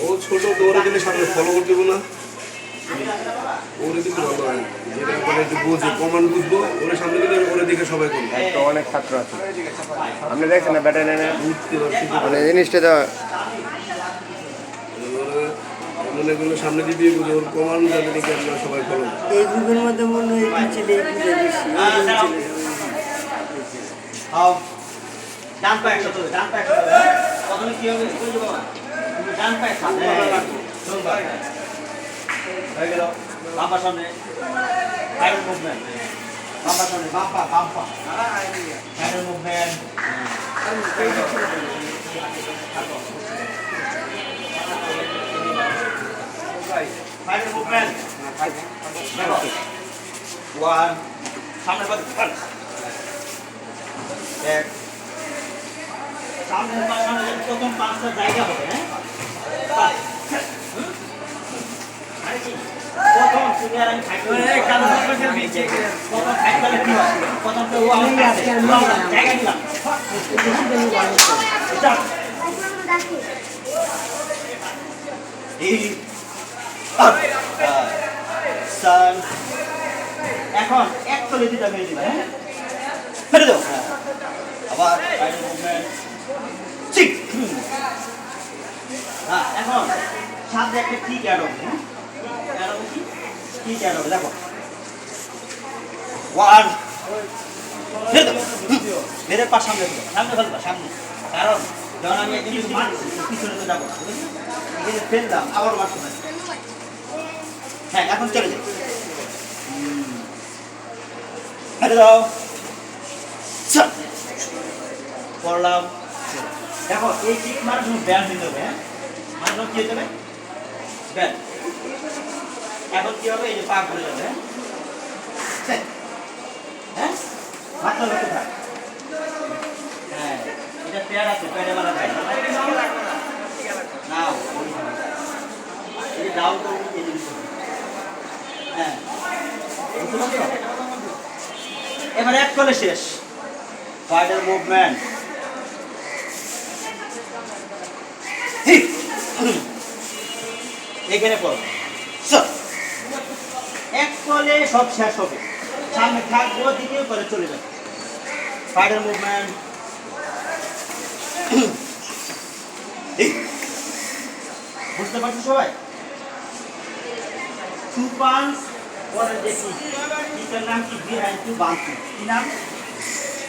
ও ছোট তো ওরা কিন্তু সামনে ফলো করতে না। ওরা কিন্তু ভালো হয় যেটা করে একটু বুঝে কমান্ড বুঝব ওরা সামনে গেলে ওরা দেখে সবাই করবে। তো অনেক ছাত্র আছে। আপনি দেখছেন না ব্যাটালিয়নে বুঝতে পারছি মানে জিনিসটা তো মনে করল সামনে দিয়ে দিয়ে বুঝে ওর কমান্ড যাতে দেখে আমরা সবাই ফলো এই মধ্যে মনে হয় ছেলে পূজা বেশি। পা পা? কি হবে? বাবা হ্যাঁ, গেল বাম পা সামনে সাইডের মুভমেন্ট বাম পা সামনে বাম পা বাম মুভমেন্ট সাইডের মুভমেন্ট ওয়ান সামনে বাদ এক সামনের প্রথম পাঁচটা জায়গা হবে হ্যাঁ? এখন এক তলে দুটা মেরে হ্যাঁ? হ্যাঁ। আবার মুভমেন্ট ঠিক। এখন সাথে একটা ঠিক অ্যাড হবে হ্যাঁ আবার হ্যাঁ এখন চলে যাই। করলাম দেখো, এই কিক মারার জন্য ব্যান দিতে হবে হ্যাঁ? জন্য কি হতে হবে? ব্যান এখন কি হবে? এই যে পা ঘুরে যাবে হ্যাঁ? হ্যাঁ? হ্যাঁ হ্যাঁ এটা আছে যায় নাও এই হবে। হ্যাঁ। এবার এক কলে শেষ। ফাইটার মুভমেন্ট এখানে পড়ো। এক কলে সব শেষ হবে। সামনে থাকব, দ্বিতীয় কলে চলে যাবে। ফাইটার মুভমেন্ট বুঝতে পারছ সবাই? টু পাঞ্চ পরে দেখি। এটার নাম কি? বিহাইন্ড টু বাঙ্কি কি নাম?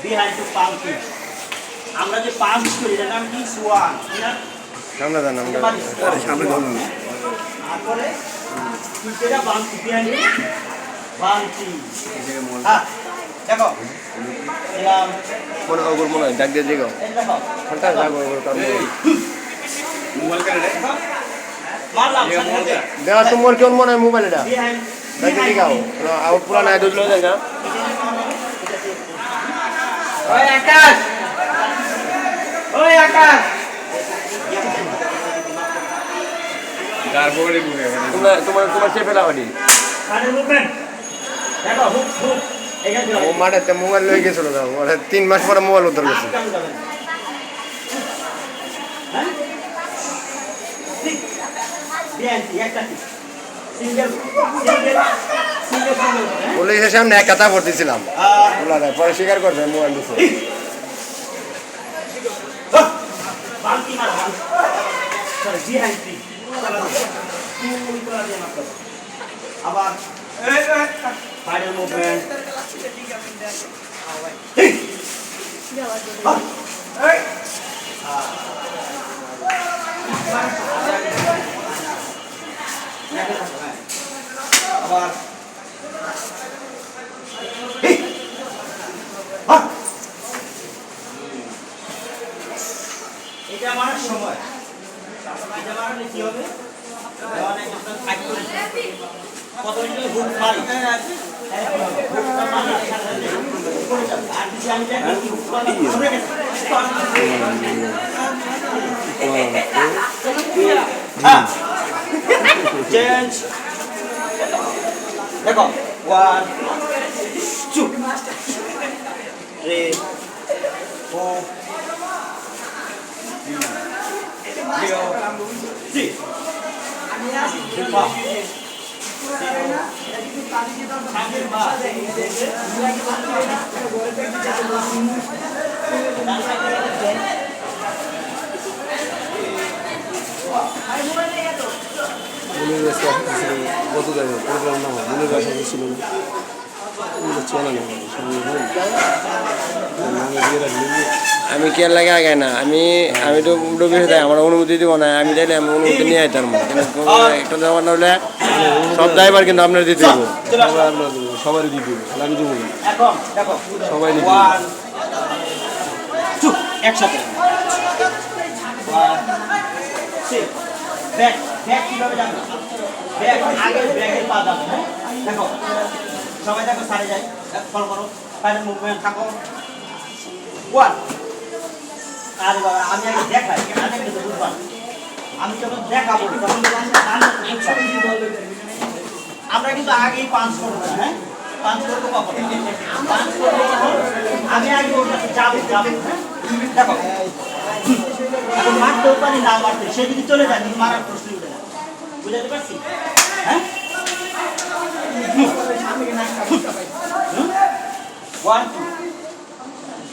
বিহাইন্ড টু পাঙ্কি আমরা যে পাঞ্চ করি, এটার নাম কি? সোয়ান কি নাম? সামনে দেন সামনে দেখো মনে ওগুলো মনে হয় ডাক দিয়ে দেখো ঘণ্টা যাব ওগুলো কাম মোবাইল কেন রে মারলাম সাথে সাথে দেওয়া তোমার কেমন মনে হয় মোবাইল এটা ডাক দিয়ে দিগাও আউট পুরা নাই ওই আকাশ! ওই আকাশ! তারপরে ঘুরে তোমার চেপে ও মোবাইল লয়ে গেছিল তিন মাস পরে মোবাইল উদ্ধার যাবেন হ্যাঁ? হ্যাঁ? পুলিশের সামনে এক কথা পড়তেছিলাম আর পরে স্বীকার করছে মোবাইল দিছে। বালতি মার সরি আবার। ফাইনাল মুভমেন্ট আবার এটা মারার সময়। মারলে কি হবে? কত যদি হুক মারি দেখি ওয়ান জিরো Six. Wow. মনের কাছে ছিল গত জায়গা প্রোগ্রাম না হয় মনের কাছে ছিল না চলে না সঙ্গে নামে দিয়ে রাখলি আমি কে লাগে আগে না? আমি আমি তো ডুবে দেয় আমার অনুমতি দিব না আমি চাইলে আমি অনুমতি নিয়ে আইতাম। কিন্তু একটা দেওয়ার হলে সব ড্রাইভার কিন্তু আপনার দিতে দিব। সবাই দেবো দিতে আমি দেবো দেখো। সবাই একসাথে। কীভাবে যাবে? আগে পা যাবে হ্যাঁ? দেখো সবাই দেখো সারে যায় ফলো করো সাইডের মুভমেন্ট থাকো। ওয়ান আরে বাবা আমি আগে দেখাই আগে কিন্তু বুঝবা না। আমি যখন দেখাবো, তখন আমি। আমরা কিন্তু আগেই পাঁচ করব হ্যাঁ? করব আমি আগে ওর কাছে যাব যাব হ্যাঁ? দেখো। এখন পারি, না মারতে, সে চলে যায় মারার প্রশ্ন উঠে যায় বুঝাতে পারছি? হ্যাঁ? ওয়ান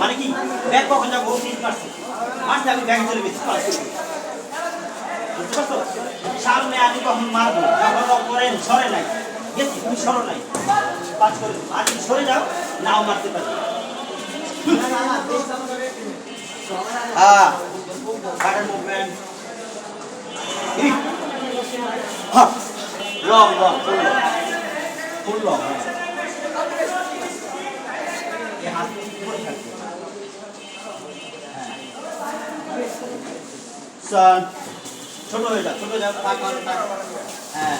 মানে কি ব্যাগ কখন যাব মারছে মারছে আমি ব্যাগে চলে গেছি সামনে আমি কখন মারবো যখন সরে নাই গেছি তুমি সরো নাই পাস করে। আর সরে যাও নাও মারতে পারি হ্যাঁ কাটার movement Ha! Long, long, full long. Full long. হ্যাঁ। হ্যাঁ। Son, ছোট হয়ে যা ছোট হয়ে যা পা কর হ্যাঁ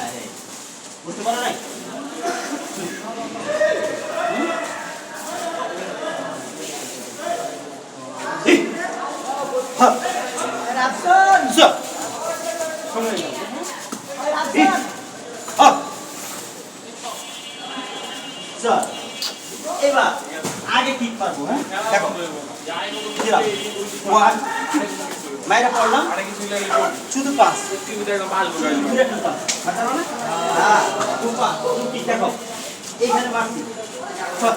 বুঝতে পারো নাই হুম? এই। হা। So. এই। হা। So. এবার আগে ঠিক পারব হ্যাঁ? দেখো ওয়ান মাইরা পড়লাম শুধু পাঁচ দেখো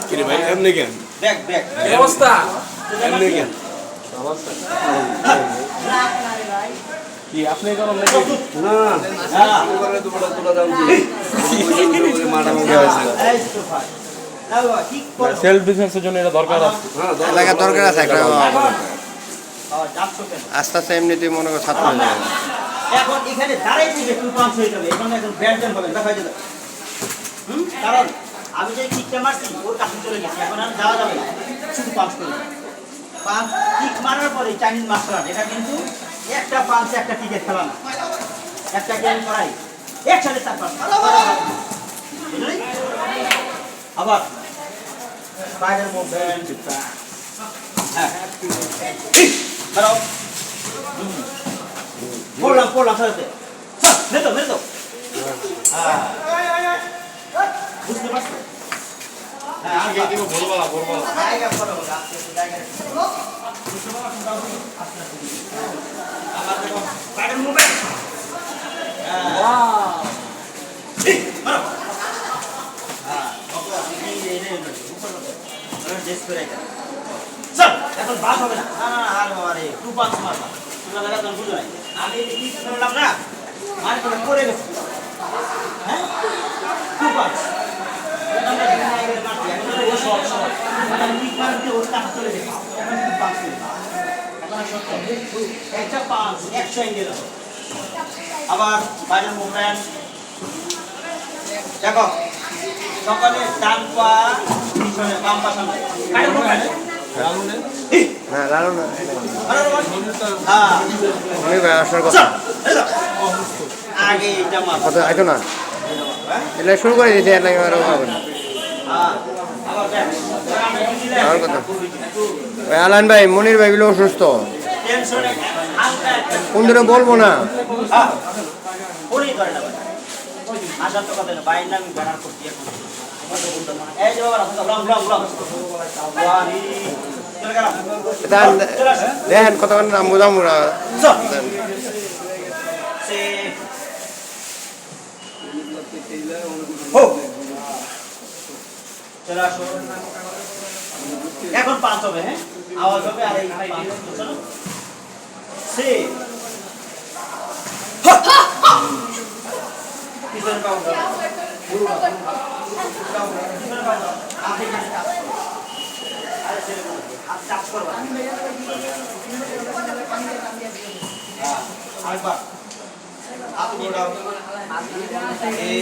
কিরে ভাই এমনি কেন? ব্যাক ব্যাক অবস্থা এমনি কেন কি আপনি কেন নাকি? না। হ্যাঁ তো বড় তোলা দাম কি তো করো সেলফ ডিফেন্সের জন্য এটা দরকার আছে। হ্যাঁ এলাকা দরকার আছে একটা কেন আস্তে আস্তে এমনিতেই মনে করো ছাত্র হয়ে যাবে। এখন এখানে দাঁড়াই থেকে টু পাঁচ হয়ে যাবে এখন এখন ব্যাটজন হবে দেখা যাবে। হুম? কারণ আমি যে কিকটা মারছি ওর কাছে চলে গেছি এখন আর যাওয়া যাবে না। শুধু পাঁচ করে। দেবো। মারার পরে চাইনিজ মাস্টার এটা কিন্তু একটা পাঁচ একটা কিকের খেলা না। একটা গেম করাই। একসাথে চার পাঁচ বুঝলি? আবার। বাইরের মুভমেন্ট হ্যাঁ। এই, হুম। পড়লাম পড়লাম সাথে মেরে দাও মেরে দাও। হ্যাঁ। বুঝতে পারছ? এখন বাস হবে না না না আর বাবা রে টু পাঁচ মারবা তোমরা লাগা তখন বুঝো নাই আমি কি করলাম না মার করে গেছে হ্যাঁ টু পাঁচ আবার বাইরের মুভমেন্ট দেখো সকালে ডান পা পিছনে বাম পা সামনে বাইরের মুভমেন্ট না লালু না হ্যাঁ অনেক ভাই আসার কথা আগে কত আইতো না। এটা শুরু করে দিয়েছে এর লাগে আরও হবে না হ্যাঁ। দেখ কথা। আলান ভাই, মনির ভাই গুলো অসুস্থ। কোন দিনে বলব না? না না দেখেন কতক্ষণ নাম বুঝাম হো চলে আসো। এখন পাঁচ হবে হ্যাঁ? আওয়াজ হবে আর এই পাঁচ সে। আপনি ঘোরাও এই,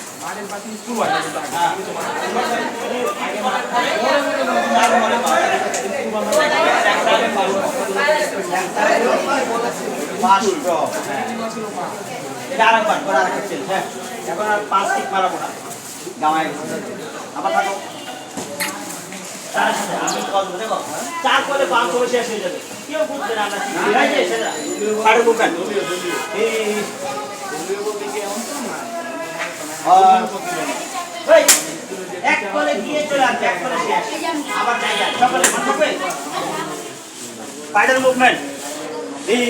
করে এটা আরেকবার করে আরেকটা ছেলে হ্যাঁ এখন আর পাঁচ টিক মারাবো না গামায় আবার থাকো চার করলে পাঁচ করে শেষ হয়ে যাবে কেউ বুঝবে না করি। সাড়ে এক কলে গিয়ে চলে আসবে এক কলে শেষ আবার জায়গা সকালে মনে থাকবে স্পাইডার মুভমেন্ট এই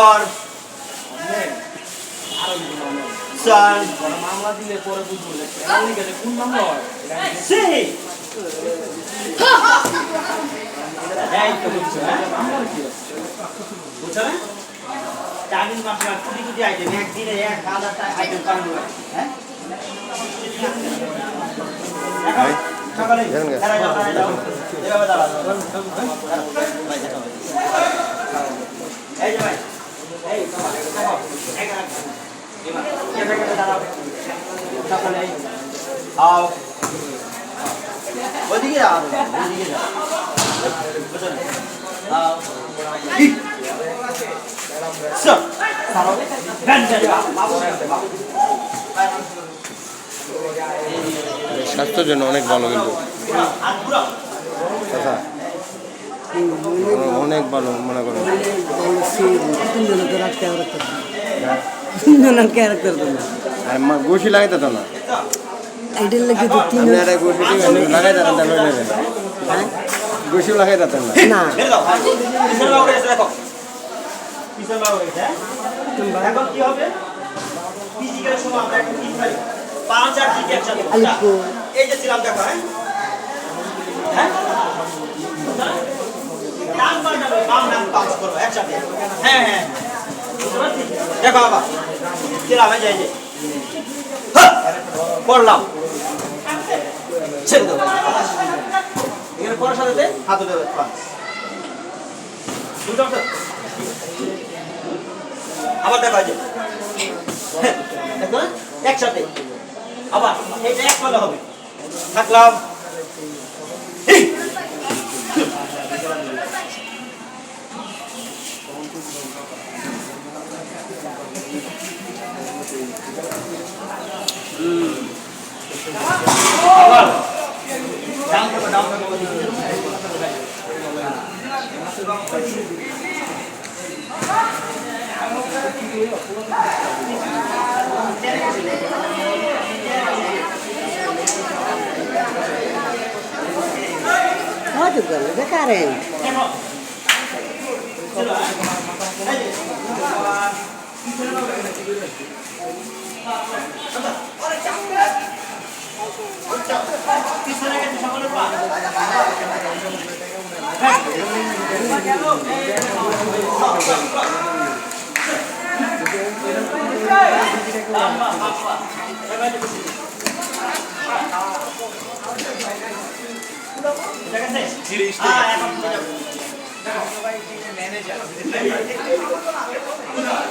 আর চার মামলা দিলে পরে বুঝব কোন মামলা হয় সি এই তো বুঝছ হ্যাঁ বুঝছ না চাউমিন মশলা কুটি কুটি আইটেম একদিনে এক হাজার আইটেম কারণ হ্যাঁ? সকালে। এই যে ভাই, এই। সকালে, আও। ওইদিকে যাও, ওইদিকে যাও। আও। স্বাস্থ্যের জন্য অনেক ভালো কিন্তু। অনেক ভালো, মনে করো। তিনজনের ক্যারেক্টার তো না। ঘুষি লাগাইতে না। হয়ে? এখন কি হবে? ফিজিক্যালের সময় আমরা মারি। পাঁচ আর কিক একসাথে। এই যে ছিলাম দেখো, হ্যাঁ? হ্যাঁ? ডান পা বাম ডান bounce করব একসাথে। হ্যাঁ, হ্যাঁ। দেখো বাবা। ছিলাম, এই যে, যে। হ্যাঁ! পড়লাম। ছেড়ে দাও। এখানে পড়ার সাথে হাত পাঁচ। বুঝতে পারছ? আবার দেখো এই যে দেখো না? একসাথে আবার এটা এক পালে হবে থাকলাম এই। হুম। আবার ডাউন করব ডাউন করব হয়তো গেল বেকারে দেখো ছিল হ্যাঁ? এই যে, আবার পিছনে নাও।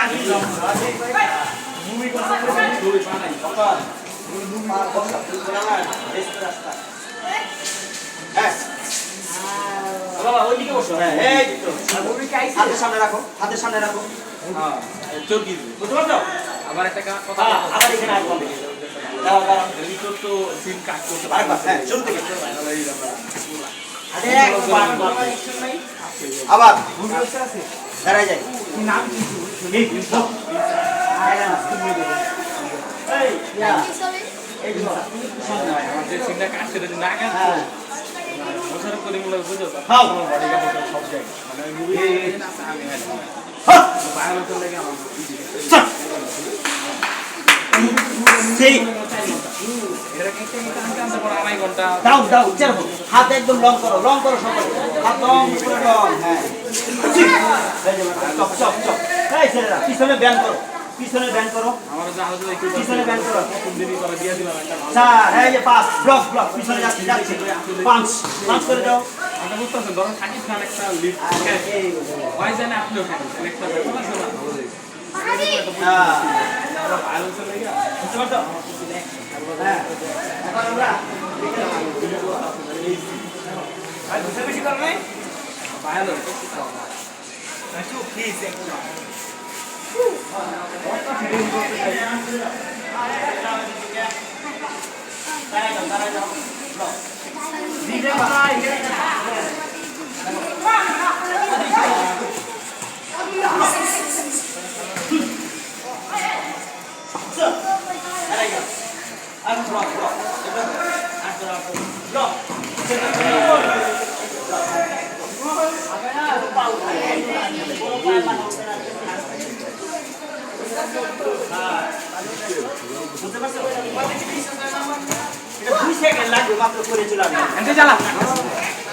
আচ্ছা, ওরে চাপবে। ওরে হাতের সামনে রাখো হাতের সামনে রাখো আবার একটা কথা আবার এখানে আসব। আবার দাঁড়ায় যাই এই, দাও, দাও, হোক। হাত একদম লং করো লং করো সকলে হাত লং করে হ্যাঁ চপ চপ চপ ছেলেরা পিছনে ব্যান করো পিছনে ব্যান করো। আমার একটু পিছনে ব্যান করো। ভালো। চার এই যে পাঁচ ব্লক ব্লক পিছনে যাচ্ছে যাচ্ছে। পাঁচ পাঁচ করে দাও। হয়। বেশি বেশি করো নাই? ভায়োলেন্স একটু প্লিজ একটু দাঁড়ায় যাও দাঁড়ায় করে চলে চালা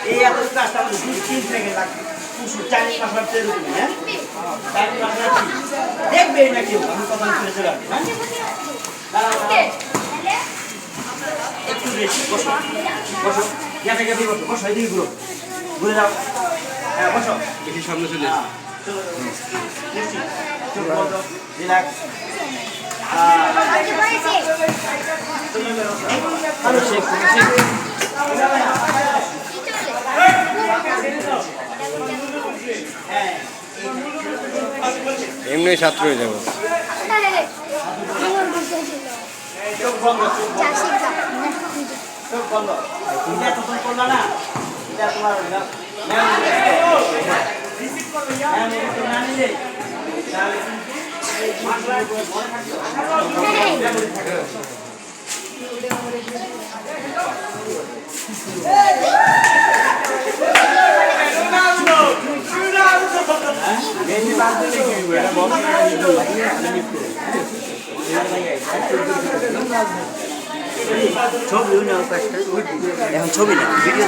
এই এত কাজটা আমাদের দুই তিন সেকেন্ড লাগবে। চাইনিজ মশলার তেল দিবি হ্যাঁ? চাইনিজ মশলা দেখবে না কেউ আমি কখন করে চলে আসবে হ্যাঁ। একটু বেশি বসো। বসো। ইয়াতে গিয়ে বসো বসো এদিকে ঘুরো। ঘুরে যাও। হ্যাঁ বসো। দেখি সামনে চলে হ্যাঁ, রিল্যাক্স। এমনি ছাত্র হয়ে যাব। তোমার ছবি এখন ছবি না ভিডিও